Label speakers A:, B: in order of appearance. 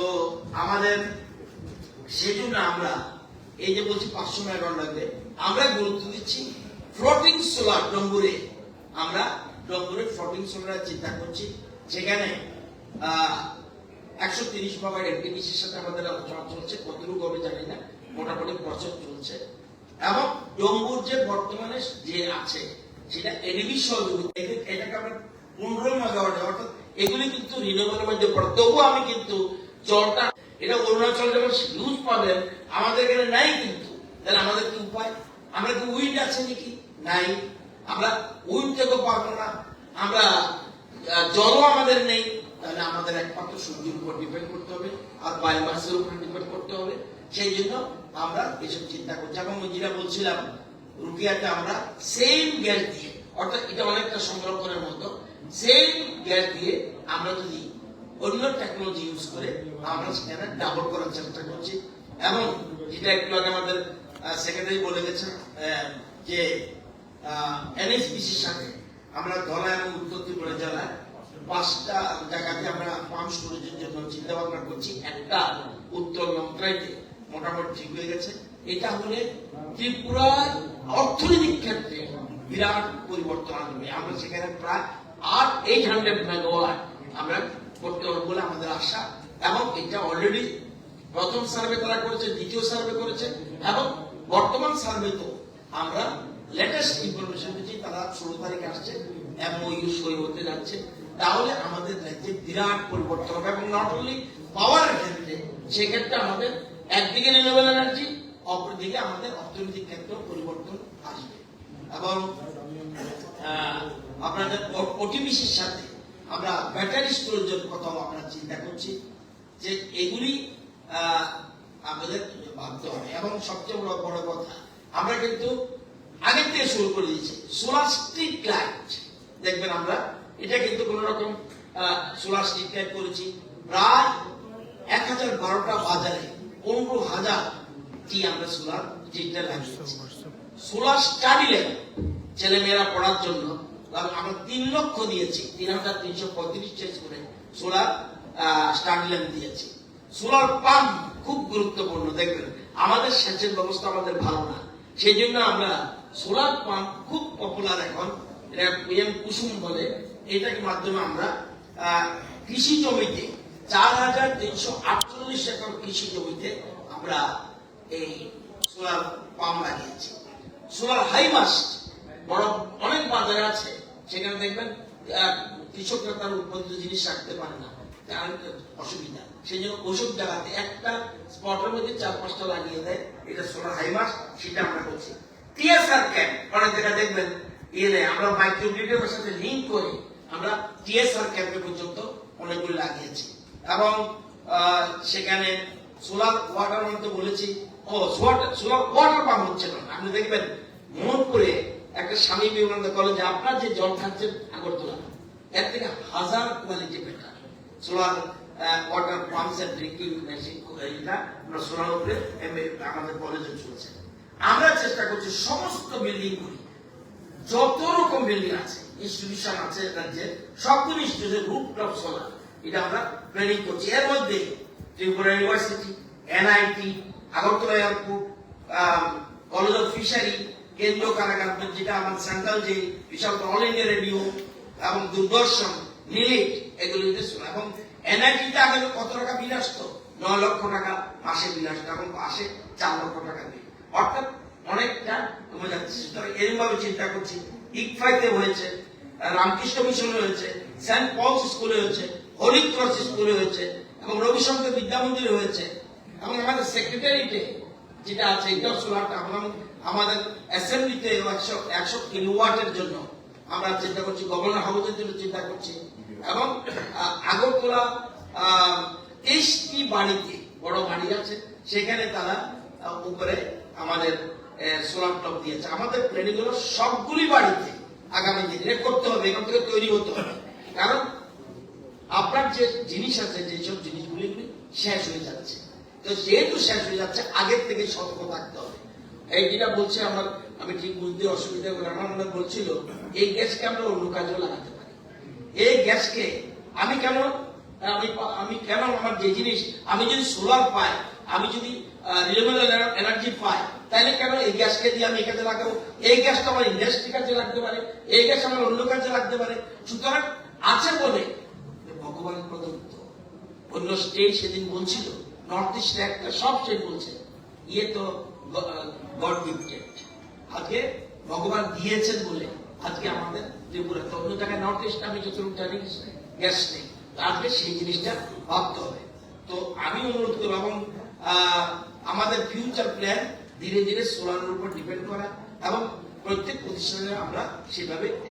A: তো আমাদের সেজন্য আমরা, এই যে বলছি পাঁচশো মেগাওয়াট লাগবে, আমরা গুরুত্ব দিচ্ছি ফ্লোটিং সোলার ডম্বুরে। আমরা ডম্বুরে ফ্লোটিং সোলার চিন্তা করছি সেখানে একশো তিরিশ মেগাওয়াট এনটিপিসির সাথে আমাদের আলোচনা চলছে, কতটুকু হবে জানি না, মোটামুটি প্রসেস চলছে। এবং ডম্বুর যে বর্তমানে যে আছে, সেটা এডিবি সহযোগিতা এটাকে আমরা পনেরো মেগাওয়াট, অর্থাৎ এগুলি কিন্তু রিনিউয়েবলের মধ্যে পড়ে। তবুও আমি কিন্তু জলটা এটা অরুণাচল যেমন ইউজ পাবেন, আমাদের এখানে নাই কিন্তু। তাহলে আমাদের কি উপায়? আমরা কি উইন্ড আছে নাকি? নাই। আমরা উইন্ড থেকেও পারব না। আমরা জলও আমাদের নেই। তাহলে আমাদের একমাত্র সূর্যের উপর ডিপেন্ড করতে হবে, আর বায়োমাসের উপর ডিপেন্ড করতে হবে। সেই জন্য আমরা এসব চিন্তা করছি। এবং যেটা বলছিলাম রুকিয়াতে আমরা সেম গ্যাস দিয়ে, অর্থাৎ এটা অনেকটা সংরক্ষণের মতো সেম গ্যাস দিয়ে আমরা যদি অন্য টেকনোলজি ইউজ করে আমরা সেখানে ডাবল করার চেষ্টা করছি। এবং যেটা একটু আগে আমাদের সেক্রেটারি বলে গেছেন যে এনএসপিসির সাথে আমরা ধলা এবং উত্তর ত্রিপুরা জেলায় পাঁচটা জায়গাতে আমরা পাম্প স্টোরেজের জন্য চিন্তা ভাবনা করছি। একটা উত্তর লঙ্কাইতে মোটামুটি ঠিক হয়ে গেছে। এটা হলে ত্রিপুরার অর্থনৈতিক ক্ষেত্রে বিরাট পরিবর্তন আনবে। আমরা সেখানে প্রায় আট এইট হান্ড্রেড মেগাওয়াট আমরা করতে পারব বলে আমাদের আশা, এবং এটা অলরেডি প্রথম সার্ভে তারা করেছে, দ্বিতীয় সার্ভে করেছে, এবং বর্তমান সার্ভে তো আমরা লেটেস্ট ইনফরমেশন পেয়েছি, তারা ষোলো তারিখ আসছে এমওইউ সই হতে যাচ্ছে। তাহলে আমাদের রাজ্যে বিরাট পরিবর্তন হবে, এবং নট অনলি পাওয়ারের ক্ষেত্রে, সেক্ষেত্রে আমাদের একদিকে রিনিউয়েবল এনার্জি অপরদিকে আমাদের অর্থনৈতিক ক্ষেত্রে পরিবর্তন আসবে। এবং আপনাদের ওটিপিসির সাথে আমরা ব্যাটারি স্টোরেজের কথাও আমরা চিন্তা করছি যে এগুলি আমাদের ভাবতে হবে। এবং সবচেয়ে বড় বড় কথা আমরা কিন্তু আগের থেকে শুরু করে দিয়েছি সোলার স্ট্রিট লাইট দেখবেন আমরা এটা কিন্তু কোন রকম সোলার স্ট্রিট লাইট করেছি। প্রায় এক হাজার বারোটা বাজারে পনেরো হাজার টি আমরা সোলার স্ট্রিট লাইট লাগিয়েছি। সোলার স্টাডি ল্যাব ছেলে মেয়েরা পড়ার জন্য আমরা তিন লক্ষ দিয়েছি, তিন হাজার তিনশো পঁয়ত্রিশ চেঞ্জ করে সোলার স্টাডি ল্যাব দিয়েছি। সোলার পাম্প খুব গুরুত্বপূর্ণ, দেখবেন। আমাদের সেচের ব্যবস্থা আমাদের ভালো না। সেই জন্য আমরা সোলার পাম্প খুব পপুলার এখন, এটা কুসুম বলে। এটার মাধ্যমে আমরা কৃষি জমিতে চার হাজার তিনশো আটচল্লিশ একর কৃষি জমিতে আমরা এই সোলার পাম্প লাগিয়েছি। সোলার হাইমাস্ট বড় অনেক বাজারে আছে। সেখানে দেখবেন কৃষকরা তার উৎপাদিত জিনিস রাখতে পারে না। অসুবিধা। সেই জন্য ওষুধ জায়গাতে একটা স্পটের মধ্যে চার পাঁচটা লাগিয়ে দেয়, এটা সোলার হাইমাস্ট সেটা আমরা করছি। টিএসআর ক্যাম্প অনেক জায়গায় দেখবেন ইয়ে আমরা মাইক্রোগ্রিডের সাথে লিঙ্ক করে আমরা টিএসআর ক্যাম্পে পর্যন্ত লাগিয়েছি। এবং সেখানে সোলার ওয়াটার মধ্যে বলেছি, ও সোলার ওয়াটার পাম্প হচ্ছে না। আপনি দেখবেন মোহনপুরে একটা স্বামী বিবেকানন্দ কলেজে আপনার যে জল খাচ্ছেন আগরতলা, এর থেকে হাজার quality better. Solar water pumps and drinking machine আমরা সোলার উপরে আমাদের কলেজে চলছে। আমরা চেষ্টা করছি সমস্ত বিল্ডিং গুলি যত রকম বিল্ডিং আছে ইনস্টিটিউশন আছে রাজ্যে সবগুলো ইনস্টিটিউশন রুট টপ সোলার এটা আমরা ট্রেনিং করছি। এর মধ্যে Tripura university NIT Agartala airport college of fishery কেন্দ্রীয় কারাগার যেটা আমার সেন্ট্রাল যে বিশাল অল ইন্ডিয়া রেডিও এবং দূরদর্শন নিলিট এগুলো এবং এনআইটিতে আগে কত টাকা বিল আসতো? নয় লক্ষ টাকা মাসে বিল আসতো, এখন মাসে চার লক্ষ টাকা বিল। অর্থাৎ অনেকটা কমে যাচ্ছে। সুতরাং এরকম ভাবে চিন্তা করছি। ইকফাইতে হয়েছে, রামকৃষ্ণ মিশনে হয়েছে, সেন্ট পলস স্কুলে হয়েছে, হলি ক্রস স্কুলে হয়েছে, এবং রবিশঙ্কর বিদ্যা মন্দিরে হয়েছে। এবং আমাদের সেক্রেটারিতে যেটা আছে এটাও সোলারটা এবং আমাদের অ্যাসেম্বলিতে একশো একশো কিলোওয়াটের জন্য আমরা চিন্তা করছি গভর্নর হাউসের জন্য চিন্তা করছি। এবং আগরতলা তেইশটি বাড়িতে, বড় বাড়ি আছে, সেখানে তারা উপরে আমাদের সোলার টপ দিয়েছে। আমাদের প্ল্যানিং হলো সবগুলি বাড়িতে আগামী দিনে করতে হবে, এখান থেকে তৈরি হতে হবে। কারণ আপনার যে জিনিস আছে, যেসব জিনিসগুলি শেষ হয়ে যাচ্ছে। তো যেহেতু শেষ হয়ে যাচ্ছে, আগের থেকে সতর্ক থাকতে হবে। এই যেটা বলছে আমার, আমি ঠিক বুঝতে অসুবিধা করে আমার মনে বলছিল, এই গ্যাসকে আমরা অন্য কাজেও লাগাতে পারি। এই গ্যাসকে আমি কেন, আমি আমি কেন আমার যে জিনিস, আমি যদি সোলার পাই, আমি যদি এনার্জি পাই তাহলে কেন এই গ্যাসকে দিয়ে আমি এখানে লাগাবো? এই গ্যাসটা আমার ইন্ডাস্ট্রি কাজে লাগতে পারে, এই গ্যাস আমার অন্য কাজে লাগতে পারে। সুতরাং আছে বলে ভগবান প্রদত্ত। অন্য স্টেট সেদিন বলছিল নর্থ ইস্ট একটা, সব স্টেট বলছে ইয়ে তো গড গিফটেড আজকে ভগবান দিয়েছেন বলে আজকে আমাদের ত্রিপুরা। তো অন্য জায়গায় নর্থ ইস্ট আমি যতটুকু জানি গ্যাস নেই। আজকে সেই জিনিসটা ভাবতে হবে। তো আমি অনুরোধ করব, এবং আমাদের ফিউচার প্ল্যান ধীরে ধীরে সোলারের উপর ডিপেন্ড করা, এবং প্রত্যেক প্রতিষ্ঠানে আমরা সেভাবে